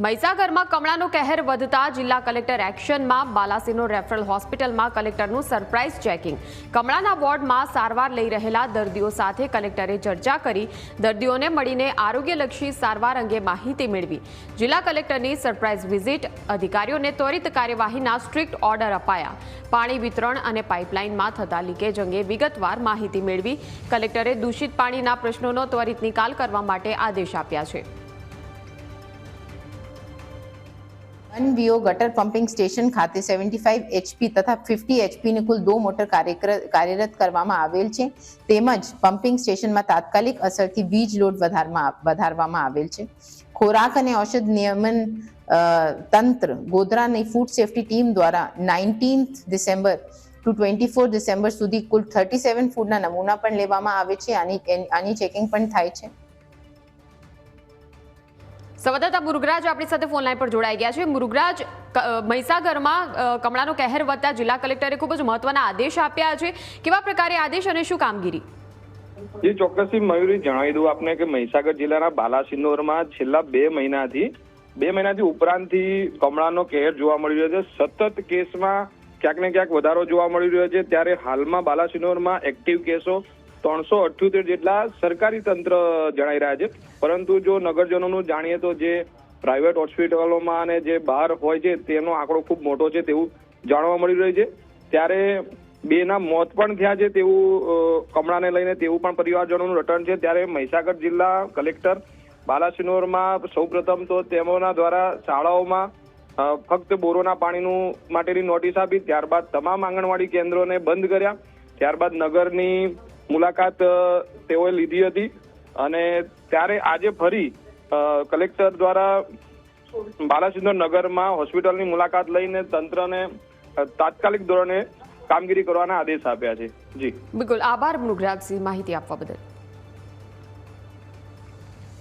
મહીસાગરમાં કમળાનો કહેર વધતા જિલ્લા કલેક્ટર એક્શનમાં બાલાસીનો રેફરલ હોસ્પિટલમાં કલેક્ટરનું સરપ્રાઇઝ ચેકિંગ. કમળાના વોર્ડમાં સારવાર લઈ રહેલા દર્દીઓ સાથે કલેક્ટરે ચર્ચા કરી. દર્દીઓને મળીને આરોગ્યલક્ષી સારવાર અંગે માહિતી મેળવી. જિલ્લા કલેક્ટરની સરપ્રાઇઝ વિઝિટ, અધિકારીઓને ત્વરિત કાર્યવાહીના સ્ટ્રિક્ટ ઓર્ડર અપાયા. પાણી વિતરણ અને પાઇપલાઇનમાં થતા લીકેજ અંગે વિગતવાર માહિતી મેળવી. કલેક્ટરે દૂષિત પાણીના પ્રશ્નોનો ત્વરિત નિકાલ કરવા માટે આદેશ આપ્યા છે. અનવીઓ ગટર પમ્પિંગ સ્ટેશન ખાતે 75 એચપી તથા 50 એચપીની કુલ દો મોટર કાર્યરત કરવામાં આવેલ છે. તેમજ પમ્પિંગ સ્ટેશનમાં તાત્કાલિક અસરથી વીજ લોડ વધારવામાં આવેલ છે. ખોરાક અને ઔષધ નિયમન તંત્ર ગોધરાની ફૂડ સેફ્ટી ટીમ દ્વારા nineteenth December two twenty four December સુધી કુલ થર્ટી સેવન ફૂડના નમૂના પણ લેવામાં આવે છે. આની આની ચેકિંગ પણ થાય છે. સંવાદદાતા મુરુગરાજ આપણી સાથે ફોન લાઈન પર જોડાઈ ગયા છે. મુરુગરાજ મહીસાગરમાં કમળાનો કહેર વધતા જિલ્લા કલેક્ટરે ખૂબ જ મહત્વના આદેશ આપ્યા છે. કેવા પ્રકારે આદેશ અને શું કામગીરી? જે, ચોક્કસથી મયુરી જણાવી દઉં આપને કે મહીસાગર જિલ્લાના બાલાસિનોરમાં છેલ્લા બે મહિનાથી બે મહિનાથી ઉપરાંતથી કમળાનો કહેર જોવા મળી રહ્યો છે. સતત કેસમાં ક્યાંક ને ક્યાંક વધારો જોવા મળી રહ્યો છે. ત્યારે હાલમાં બાલાસિનોરમાં એક્ટિવ કેસો ત્રણસો અઠ્યોતેર જેટલા સરકારી તંત્ર જણાઈ રહ્યા છે. પરંતુ જો નગરજનોનું જાણીએ તો જે પ્રાઇવેટ હોસ્પિટલોમાં અને જે બહાર હોય છે, તેનો આંકડો ખૂબ મોટો છે તેવું જાણવા મળી રહ્યું છે. ત્યારે બેના મોત પણ થયા છે તેવું કમળાને લઈને તેવું પણ પરિવારજનોનું રટણ છે. ત્યારે મહીસાગર જિલ્લા કલેક્ટર બાલાસિનોરમાં સૌપ્રથમ તો તેમના દ્વારા શાળાઓમાં ફક્ત બોરોના પાણીનું માટેની નોટિસ આપી, ત્યારબાદ તમામ આંગણવાડી કેન્દ્રોને બંધ કર્યા. ત્યારબાદ નગરની મુલાકાત તેઓએ લીધી હતી અને ત્યારે આજે ફરી કલેક્ટર દ્વારા બાલાસિંદર નગરમાં હોસ્પિટલની મુલાકાત લઈને તંત્રને તાત્કાલિક ધોરણે કામગીરી કરવાના આદેશ આપ્યા છે. જી. બિલકુલ. આભાર, મૃગરાજસિંહ માહિતી આપવા બદલ.